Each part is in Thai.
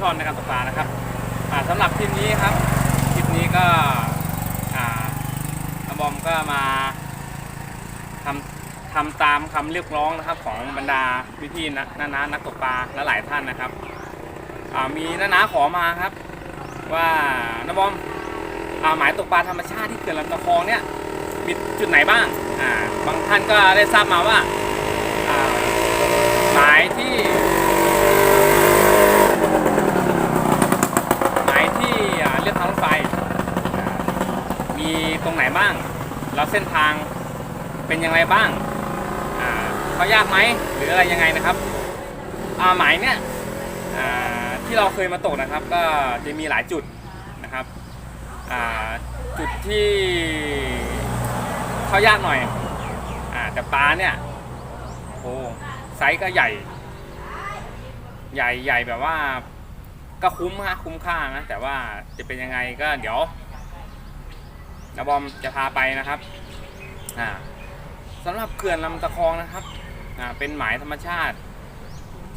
ชอบในการตกปลานะครับอ่าสำหรับคลิปนี้ครับคลิปนี้ก็อ่าบอมก็มาทำทำตามคำเรียกร้องนะครับ ของบรรดาพี่ๆนะนานานักตกปลาและหลายท่านนะครับมีนานาขอมาครับ ว่านาบอมอ่าหมายตกปลาธรรมชาติที่เขื่อนลำตะคองเนี่ยมีจุดไหนบ้างบางท่านก็ได้ทราบมาว่าอ่าหมายที่ หมายที่อ่าเรียบทางรถ ไฟ มีตรงไหนบ้าง แล้วเส้นทางเป็นยังไงบ้างเขายากไหมหรืออะไรยังไงนะครับหมายเนี่ยที่เราเคยมาตกนะครับ ก็จะมีหลายจุดนะครับจุดที่เขายากหน่อยอแต่ปลาเนี่ยโอ้ไซส์ก็ใหญ่ ใหญ่ใหญ่แบบว่า ก็คุ้มฮะคุ้มค่านะแต่ว่าจะเป็นยังไงก็เดี๋ยวนะบอมจะพาไปนะครับอ่าสำหรับเขื่อนลำตะคองนะครับอ่าเป็นหมายธรรมชาติ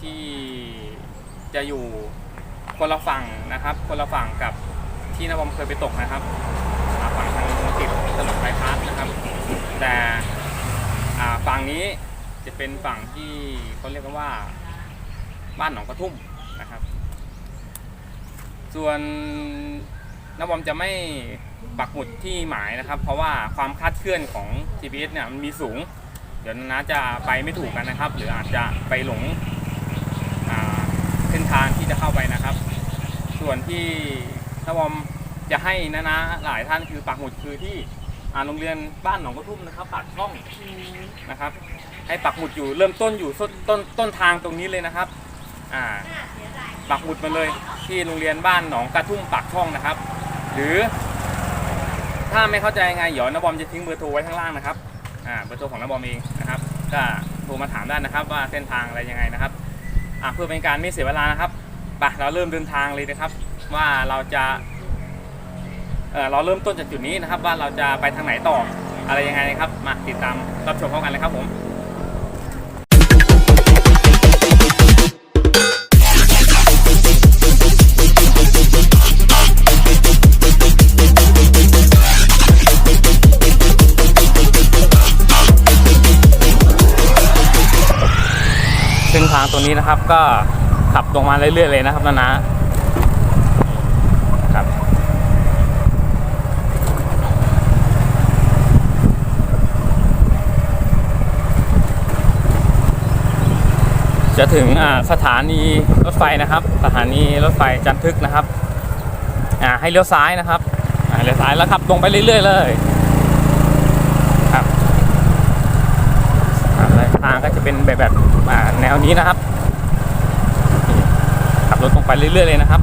ที่จะอยู่คนละฝั่งนะครับ คนละฝั่งกับที่นะบอมเคยไปตกนะครับฝั่งทางติดถนนไฟฟ้านะครับ แต่ฝั่งนี้จะเป็นฝั่งที่เขาเรียกว่าบ้านหนองกระทุ่ม ส่วนนบอมจะไม่ปักหมุดที่หมายนะครับ เพราะว่าความคลาดเคลื่อนของ GPS เนี่ยมันมีสูง เดี๋ยวนะจะไปไม่ถูกกันนะครับ หรืออาจจะไปหลงเส้นทางที่จะเข้าไปนะครับ ส่วนที่นบอมจะให้นะนะหลายท่านคือปักหมุดคือที่อ่าโรงเรียนบ้านหนองกระทุ่มนะครับปากช่องนะครับ ให้ปักหมุดอยู่เริ่มต้นอยู่ต้นต้นทางตรงนี้เลยนะครับ อ่า ปักหมุดมาเลยที่โรงเรียนบ้านหนองกระทุ่มปากช่องนะครับ หรือ ถ้าไม่เข้าใจยังไงเดี๋ยวนบอมจะทิ้งเบอร์โทรไว้ข้างล่างนะครับอ่าเบอร์โทรของนบอมเองนะครับก็โทรมาถามได้นะครับ ว่าเส้นทางอะไรยังไงนะครับอ่าเพื่อเป็นการไม่เสียเวลานะครับไปเราเริ่มเดินทางเลยนะครับ ว่าเราจะเออเราเริ่มต้นจากจุดนี้นะครับ ว่าเราจะไปทางไหนต่ออะไรยังไงนะครับมาติดตามรับชมพร้อมกันเลยครับผม เส้นทางนี้นะครับ ก็ขับตรงมาเรื่อยๆเลยนะครับนานะครับ จะถึงสถานีรถไฟนะครับ สถานีรถไฟจันทึกนะครับให้เลี้ยวซ้ายนะครับเลี้ยวซ้ายแล้วขับตรงไปเรื่อย ๆ เลยครับอ่าแล้วทางก็จะ เป็นแบบแบบแนวนี้นะครับขับรถตรงไปเรื่อยๆเลยนะครับ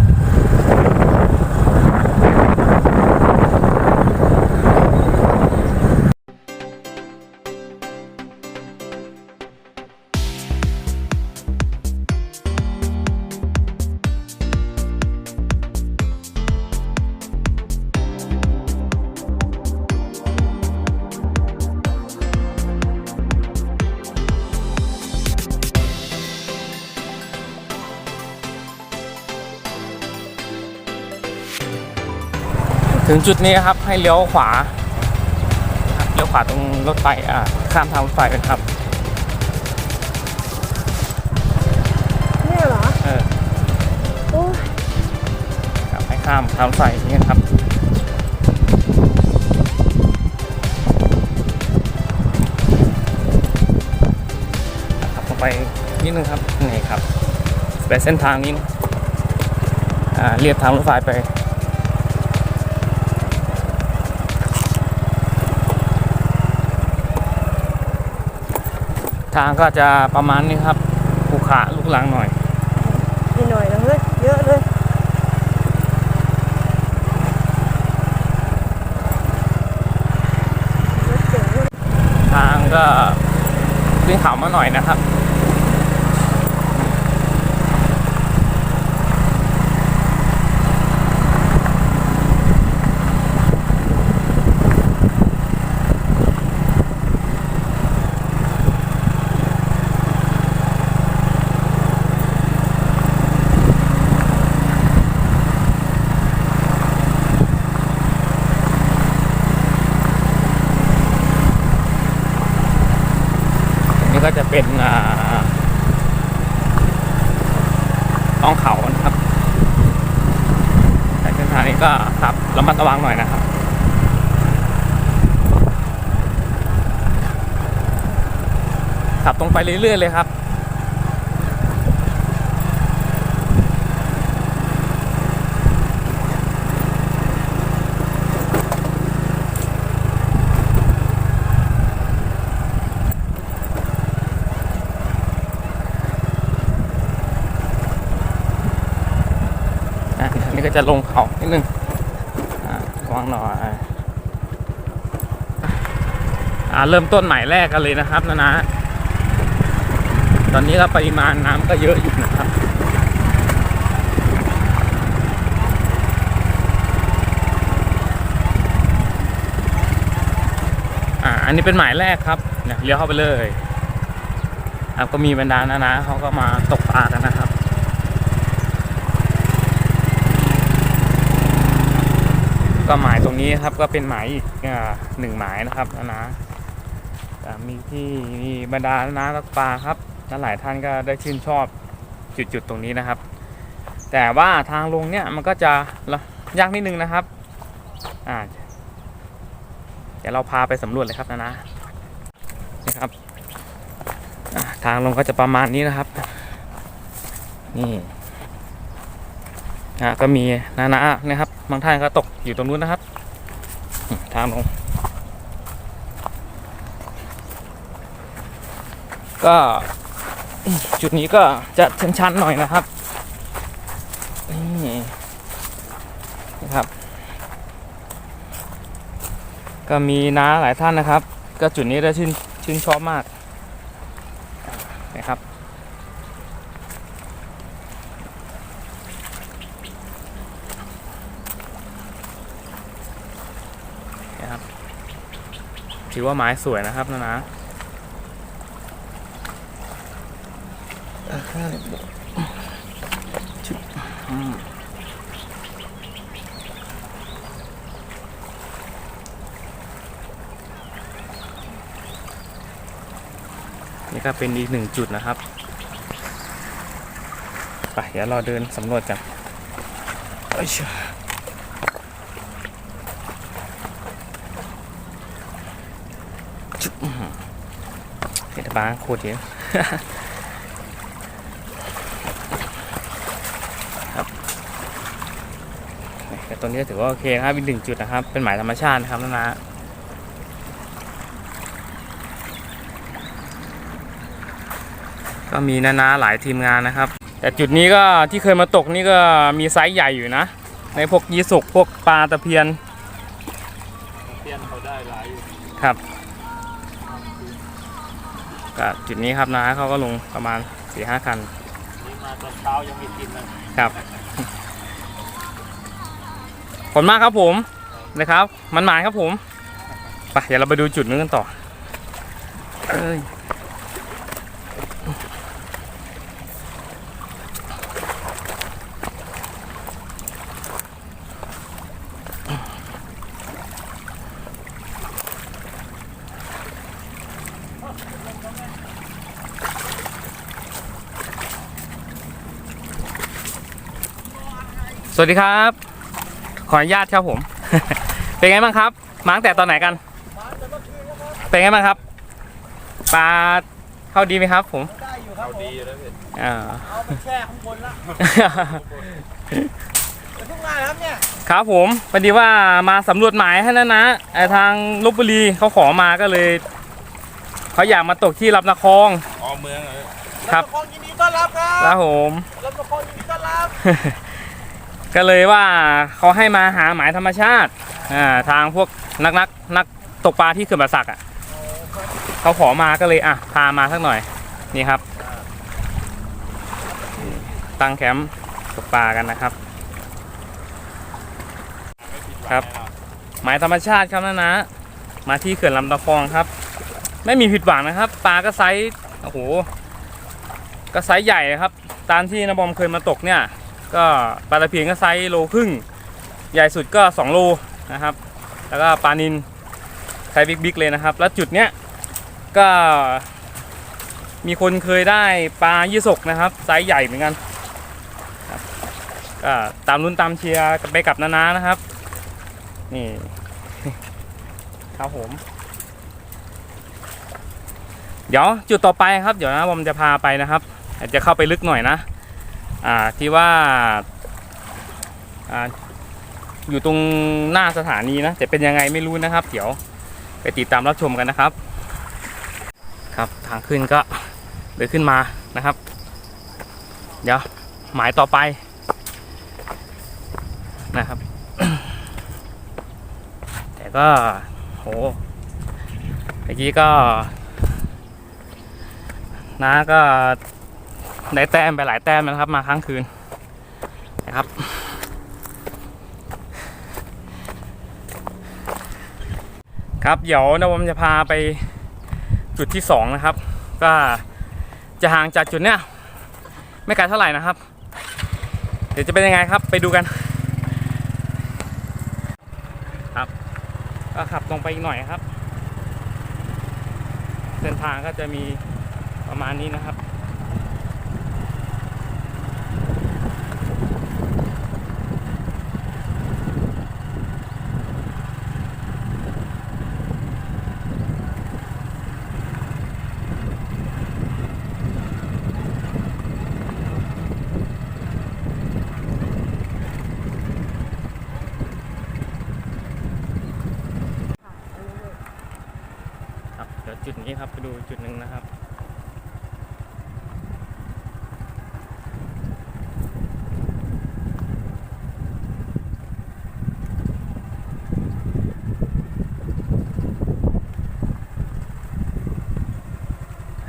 ถึงจุดนี้ครับให้เลี้ยวขวาครับเลี้ยวขวาตรงรถไฟอ่าข้ามทางรถไฟเป็นครับเนี่ยเหรอเออโอ้ยครับให้ข้ามทางรถไฟนี่ครับขับลงไปนิดนึงครับนี่ครับไปเส้นทางนี้นะอ่าเรียบทางรถไฟไป ทางก็จะประมาณนี้ครับภูขาลูกหลังหน่อยมีหน่อยนะเฮ้ยเยอะเลยรถเจ๋งด้วยทางก็ขึ้นเขามาหน่อยนะครับ ท จะเป็นอ่าต้องเขานะครับ แต่เส้นทางนี้ก็ขับระมัดระวังหน่อยนะครับ ขับตรงไปเรื่อยๆเลยครับ อันนี้ก็จะลงเขานิดนึงอะระวังหน่อยอ่าเริ่มต้นใหมายแรกกันเลยนะครับนะนะ ตอนนี้ก็ปริมาณน้ำก็เยอะอยู่นะครับอ่าอันนี้เป็นหมายแรกครับเนี่ยเลี้ยวเข้าไปเลยครับก็มีบรรดานานาเขาก็มาตกปลากันนะครับก็หมายตรงนี้ครับก็เป็นหมายอีกอ่าหนึ่งหมายนะครับนะนะอ่ามีที่มีบรรดาน้ารักปลาครับ และหลายท่านก็ได้ชื่นชอบจุดๆตรงนี้นะครับ แต่ว่าทางลงเนี่ยมันก็จะยากนิดนึงนะครับอ่าเดี๋ยวเราพาไปสำรวจเลยครับนะนะนี่ครับทางลงก็จะประมาณนี้นะครับ นี่อ่าก็มีนานานะครับ บางท่านก็ตกอยู่ตรงนู้นนะครับ ทางลง ก็ จุดนี้ก็จะชันๆหน่อยนะครับนี่นะครับ ก็มีน้าหลายท่านนะครับ ก็จุดนี้ได้ชื่นชื่นชอบมากนะครับนะครับถือว่าไม้สวยนะครับนะนะ ชิบอืมนี่ก็เป็นอีกหนึ่งจุดนะครับ ไปเดี๋ยวเราเดินสำรวจกันเอ้ยเชี่ยเห็นบ้างโคตรเยอะ ครับแต่ตัวนี้ก็ถือว่าโอเคนะครับเป็นหนึ่งจุดนะครับ เป็นหมายธรรมชาตินะครับนะนะก็มีนานาหลายทีมงานนะครับ แต่จุดนี้ก็ที่เคยมาตกนี่ก็มีไซส์ใหญ่อยู่นะ ในพวกยีสุกพวกปลาตะเพียนเพี้ยนเขาได้หลายอยู่ครับก็จุดนี้ครับนะเขาก็ลงประมาณสี่ห้าคันนี่มาตอนเช้ายังไม่กินนะครับ ขอบคุณมากครับผมนะครับ มันหมายครับผมไปเดี๋ยวเราไปดูจุดนู้นกันต่อเอ้ยสวัสดีครับ ขออนุญาตครับผม เป็นไงบ้างครับมาตั้งแต่ตอนไหนกันเป็นไงบ้างครับปลาเข้าดีไหมครับ ผมได้อยู่ครับเขาผมดีอยู่แล้วพี่อ่าเอาไปแช่ข้างบนละจะทุกงานครับเนี่ยครับผมพอดีว่ามาสำรวจหมายให้นะนะไอ้ทางลบบุรีเขาขอมาก็เลยเขาอยากมาตกที่รับนครอ๋อเมืองเหรอครับลำตะคองยินดีต้อนรับครัครับบผมลำตะคองยินดีต้อนรับ ก็เลยว่าเขาให้มาหาหมายธรรมชาติอ่าทางพวกนักนักนักตกปลาที่เขื่อนป่าสักอะเขาขอมาก็เลยอะพามาสักหน่อยนี่ครับ ตั้งแคมป์ตกปลากันนะครับ ครับ หมายธรรมชาติครับนะนะมาที่เขื่อนลำตะคองครับ ไม่มีผิดหวังนะครับ ปลาก็ไซส์โอ้โหก็ไซส์ใหญ่ครับ ตามที่นบอมเคยมาตกเนี่ย ก็ปลาตะเพียนก็ไซส์โลครึ่ง ใหญ่สุดก็ 2 โลนะครับ แล้วก็ปลานินไซส์บิ๊กๆเลยนะครับ แล้วจุดเนี้ยก็มีคนเคยได้ปลายี่สกนะครับไซส์ใหญ่เหมือนกันก็ตามรุ่นตามเชียร์ไปกับนานานะครับ นี่ครับผมเดี๋ยวจุดต่อไปครับ เดี๋ยวนะผมจะพาไปนะครับอาจจะเข้าไปลึกหน่อยนะ ที่ว่าออยู่ตรงหน้าสถานีนะแต่เป็นยังไงไม่รู้นะครับ เดี๋ยวไปติดตามรับชมกันนะครับ ครับทางขึ้นก็เลยขึ้นมานะครับ เดี๋ยวหมายต่อไปนะครับ แต่ก็โหเมื่อกี้ก็น้าก็ ได้แต้มไปหลายแต้มนะครับมาค้างคืนนะครับ ครับเดี๋ยวนะผมจะพาไปจุดที่สองนะครับ ก็จะห่างจากจุดเนี้ยไม่ไกลเท่าไหร่นะครับ เดี๋ยวจะเป็นยังไงครับไปดูกัน ครับ ก็ขับตรงไปอีกหน่อยครับ เส้นทางก็จะมีประมาณนี้นะครับเดี๋ยวจุดนี้ครับไปดูจุดหนึ่งนะครับ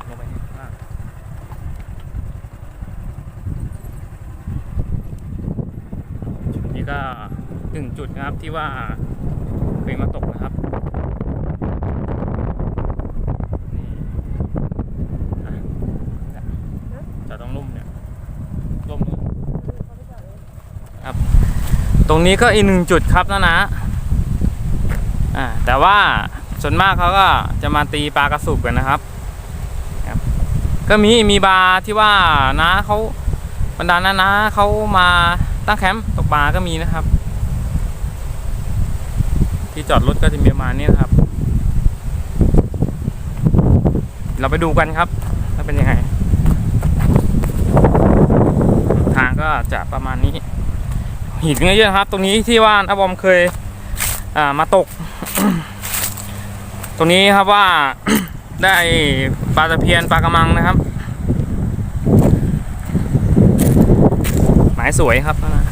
ลงไปข้างล่างจุดนี้ก็หนึ่ง จุดนะครับที่ว่าเคยมาตกนะครับจะต้องลุ่มเนี่ยลุ่มนู้นครับ ตรงนี้ก็อีกหนึ่งจุดครับนะนะอ่าแต่ว่าส่วนมากเขาก็จะมาตีปลากระสุบกันนะครับครับก็มีมีบาร์ที่ว่านะเขาบรรดานะนะเขามาตั้งแคมป์ตกปลาก็มีนะครับ ที่จอดรถก็จะมีประมาณนี้นะครับ เราไปดูกันครับว่าเป็นยังไง ทางก็จะประมาณนี้ หินเยอะๆครับ ตรงนี้ที่ว่าอาบอมเคยามาตก ตรงนี้ครับว่าได้ปลาตะเพียนปลากระมังนะครับ หมายสวยครับนะ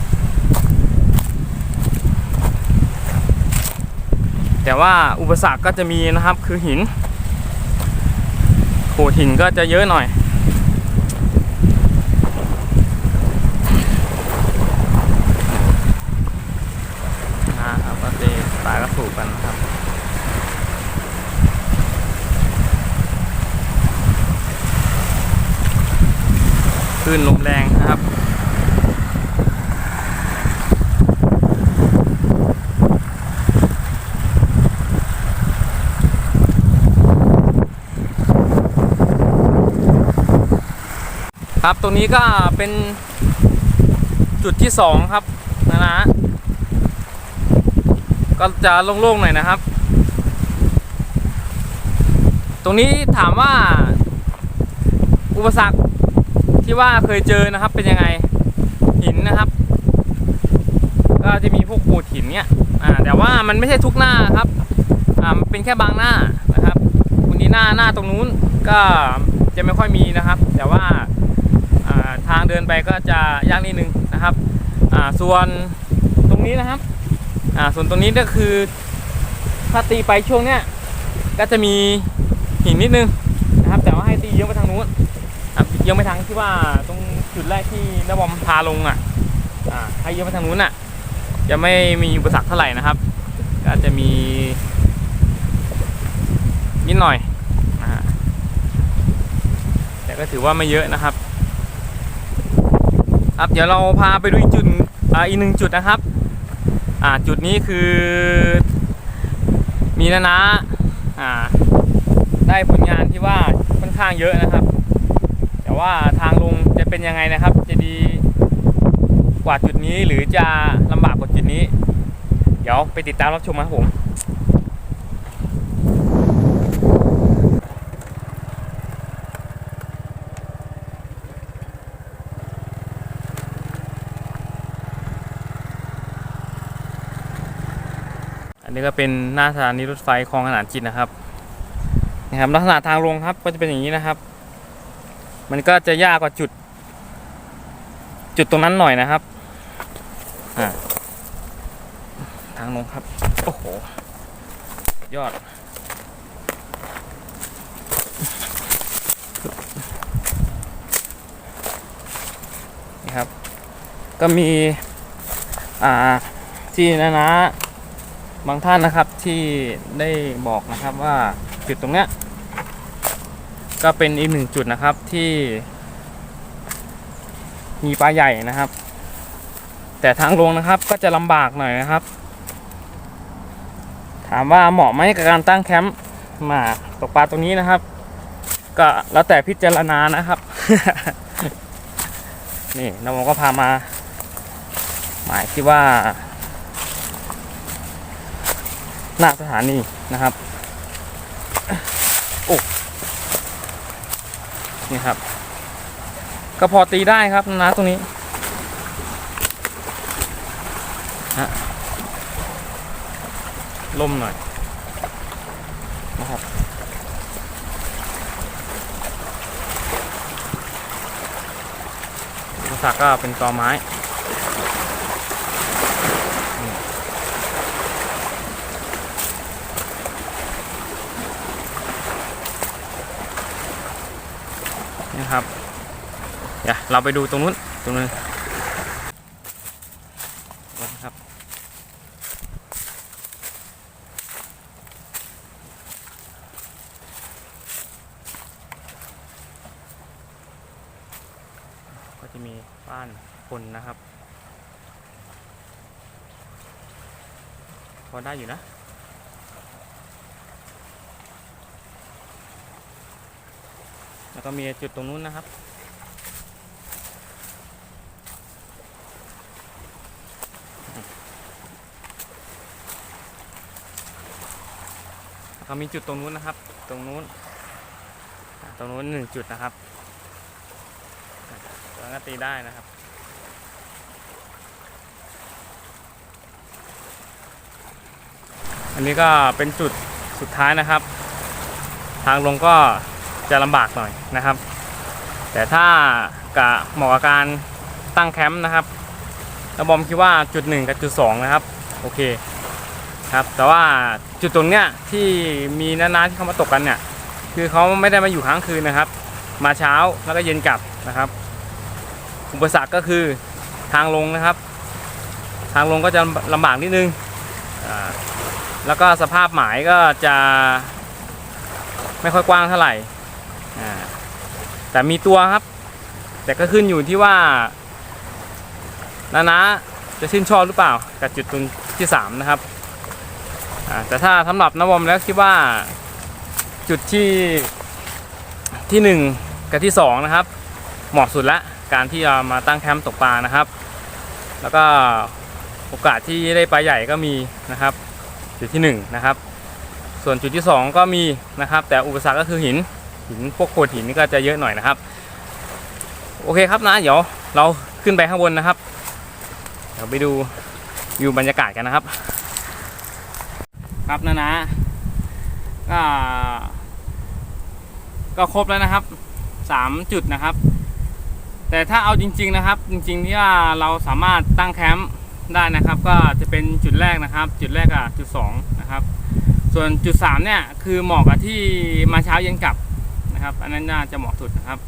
แต่ว่าอุปสรรคก็จะมีนะครับคือหินโขดหินก็จะเยอะหน่อย นะครับก็ตะปลากระสูบกันครับคลื่นลมแรงนะครับ ครับตรงนี้ก็เป็นจุดที่สองครับนะนะก็จะโล่งๆหน่อยนะครับ ตรงนี้ถามว่า อุปสรรคที่ว่าเคยเจอนะครับเป็นยังไงหินนะครับ ก็จะมีพวกปูดหินเนี่ยอ่าแต่ว่ามันไม่ใช่ทุกหน้าครับอ่ามันเป็นแค่บางหน้านะครับวันนี้หน้าหน้าตรงนู้นก็จะไม่ค่อยมีนะครับ แต่ว่าอ่า ทางเดินไปก็จะยากนิดนึงนะครับอ่าส่วนตรงนี้นะครับอ่าส่วนตรงนี้ก็คือถ้าตีไปช่วงเนี้ยก็จะมีหินนิดนึงนะครับแต่ว่าให้ตีเยอะไปทางนู้นครับเยอะไปทางที่ว่าตรงจุดแรกที่นบอมพาลงอะอ่าให้เยอไปทางนู้นอะจะไม่มีอุปสรรคเท่าไหร่นะครับ ก็จะมีนิดหน่อยอแต่ก็ถือว่าไม่เยอะนะครับ ครับเดี๋ยวเราพาไปดูอีกจุดอีกหนึ่งจุดนะครับอ่าจุดนี้คือ มีนะนะอ่าได้ผลงานที่ว่าค่อนข้างเยอะนะครับ แต่ว่าทางลงจะเป็นยังไงนะครับ จะดีกว่าจุดนี้หรือจะลำบากกว่าจุดนี้ เดี๋ยวไปติดตามรับชมนะครับผม นนี้ก็เป็นหน้าสถานีรถไฟคลองขนานจิตนะครับนะครับลักษณะทางลงครับก็จะเป็นอย่างนี้นะครับ มันก็จะยากกว่าจุด จุดตรงนั้นหน่อยนะครับอ่าทางลงครับโอ้โหยอดนี่ครับ ก็มี อ่า ที่นะนะ บางท่านนะครับที่ได้บอกนะครับว่าจุดตรงเนี้ยก็เป็นอีกหนึ่งจุดนะครับที่ มีปลาใหญ่นะครับ แต่ทางลงนะครับก็จะลำบากหน่อยนะครับ ถามว่าเหมาะไหมกับการตั้งแคมป์มาตกปลาตรงนี้นะครับ ก็แล้วแต่พิจารณานะครับ นี่น้องก็พามา หมายที่ว่า หน้าสถานีนะครับ โอ้ นี่ครับ ก็พอตีได้ครับนะตรงนี้ฮะล่มหน่อยนะครับสรรคก็เป็นตอไม้ นะครับ เดี๋ยวเราไปดูตรงนู้นตรงนู้นนะครับก็จะมีบ้านคนนะครับ พอได้อยู่นะ แล้ว ก็มีจุดตรงนู้นนะครับแล้วก็มีจุดตรงนู้นนะครับ ตรงนู้น ตรงนู้นหนึ่งจุดนะครับอ่าแล้วก็ตีได้นะครับอันนี้ก็เป็นจุดสุดท้ายนะครับ ทางลงก็ จะลำบากหน่อยนะครับ แต่ถ้ากะเหมาะกับการตั้งแคมป์นะครับระบอมคิดว่าจุดหนึ่งกับจุดสองนะครับโอเคครับแต่ว่าจุดตรงเนี้ยที่มีน้าๆที่เขามาตกกันเนี่ยคือเขาไม่ได้มาอยู่ค้างคืนนะครับ มาเช้าแล้วก็เย็นกลับนะครับ อุปสรรคก็คือทางลงนะครับ ทางลงก็จะลำบากนิดนึงแล้วก็สภาพหมายก็จะไม่ค่อยกว้างเท่าไหร่ แต่มีตัวครับ แต่ก็ขึ้นอยู่ที่ว่านานะจะชื่นชอบหรือเปล่ากับจุดตรงที่สามนะครับแต่ถ้าสำหรับนวมแล้วคิดว่าจุดที่ที่หนึ่งกับที่สองนะครับ เหมาะสุดละการที่เรามาตั้งแคมป์ตกปลานะครับ แล้วก็โอกาสที่ได้ปลาใหญ่ก็มีนะครับ จุดที่หนึ่งนะครับ ส่วนจุดที่สองก็มีนะครับ แต่อุปสรรคก็คือหิน หินพวกโขดหินนี่ก็จะเยอะหน่อยนะครับ โอเคครับนะ เดี๋ยวเราขึ้นไปข้างบนนะครับ เดี๋ยวไปดูวิวบรรยากาศกันนะครับ ครับนะนะก็ก็ครบแล้วนะครับสามจุดนะครับ แต่ถ้าเอาจริง ๆนะครับ จริง ๆ ที่ว่าเราสามารถตั้งแคมป์ได้นะครับ ก็จะเป็นจุดแรกนะครับ จุดแรกกับจุดสองนะครับ ส่วนจุดสามเนี่ยคือเหมาะกับที่มาเช้าเย็นกลับ นะครับ อันนั้นน่าจะเหมาะสุดนะครับ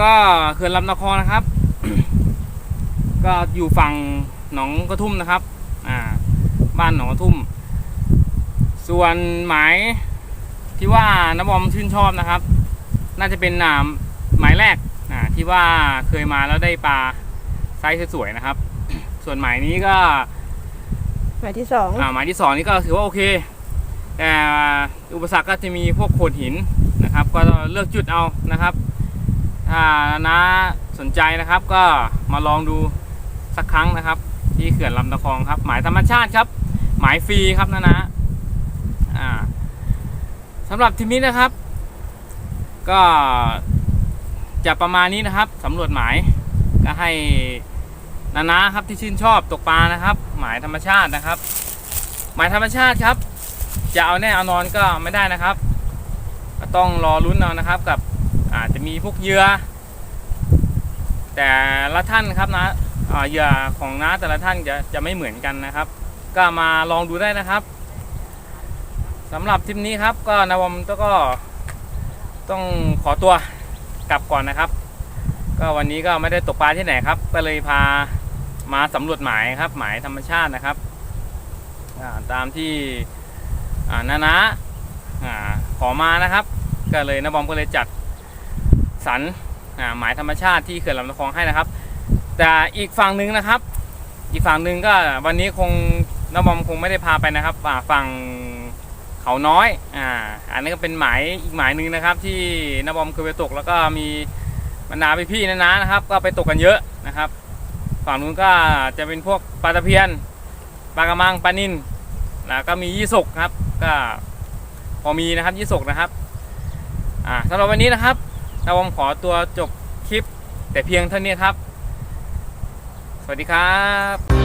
ก็เขื่อนลำตะคองนะครับ ก็อยู่ฝั่งหนองกระทุ่มนะครับ อ่า บ้านหนองกระทุ่ม ส่วนหมายที่ว่าน้ำบอมชื่นชอบนะครับ น่าจะเป็นอ่าหมายแรกอ่าที่ว่าเคยมาแล้วได้ปลาไซส์สวยๆนะครับ ส่วนหมายนี้ก็หมายที่สองอ่าหมายที่สองนี่ก็ถือว่าโอเคแต่อุปสรรคก็จะมีพวกโขดหิน นะครับ ก็เลือกจุดเอานะครับถ้านะสนใจนะครับก็มาลองดูสักครั้งนะครับ ที่เขื่อนลำตะคองครับ หมายธรรมชาติครับ หมายฟรีครับนะนะสำหรับทีมนี้นะครับ ก็จะประมาณนี้นะครับสำรวจหมายก็ให้นานะครับที่ชื่นชอบตกปลานะครับ หมายธรรมชาตินะครับ หมายธรรมชาติครับ จะเอาแน่เอานอนก็ไม่ได้นะครับ ก็ต้องรอลุ้นเอานะครับกับอาจจะมีพวกเหยื่อแต่ละท่านครับนะเหยื่อของน้าแต่ละท่านจะจะไม่เหมือนกันนะครับ ก็มาลองดูได้นะครับสำหรับทริปนี้ครับก็นาวมก็ต้องขอตัวกลับก่อนนะครับ ก็วันนี้ก็ไม่ได้ตกปลาที่ไหนครับ ก็เลยพามาสำรวจหมายครับ หมายธรรมชาตินะครับตามที่อ่านานะ อ่าขอมานะครับ ก็เลยนบอมก็เลยจัดสรรอ่าหมายธรรมชาติที่เขื่อนลำตะคองให้นะครับ แต่อีกฝั่งหนึ่งนะครับ อีกฝั่งหนึ่งก็วันนี้คงนบอมคงไม่ได้พาไปนะครับฝั่งเขาน้อยอ่าอันนี้ก็เป็นหมายอีกหมายหนึ่งนะครับ ที่นบอมเคยไปตกแล้วก็มีบรรดาพี่ๆนะนะนะครับ ก็ไปตกกันเยอะนะครับ ฝั่งนู้นก็จะเป็นพวกปลาตะเพียนปลากระมังปลานินแล้วก็มียี่สกครับก็ พอมีนะครับยี่สกนะครับ อ่าสำหรับวันนี้นะครับนบอมขอตัวจบคลิปแต่เพียงเท่านี้ครับ สวัสดีครับ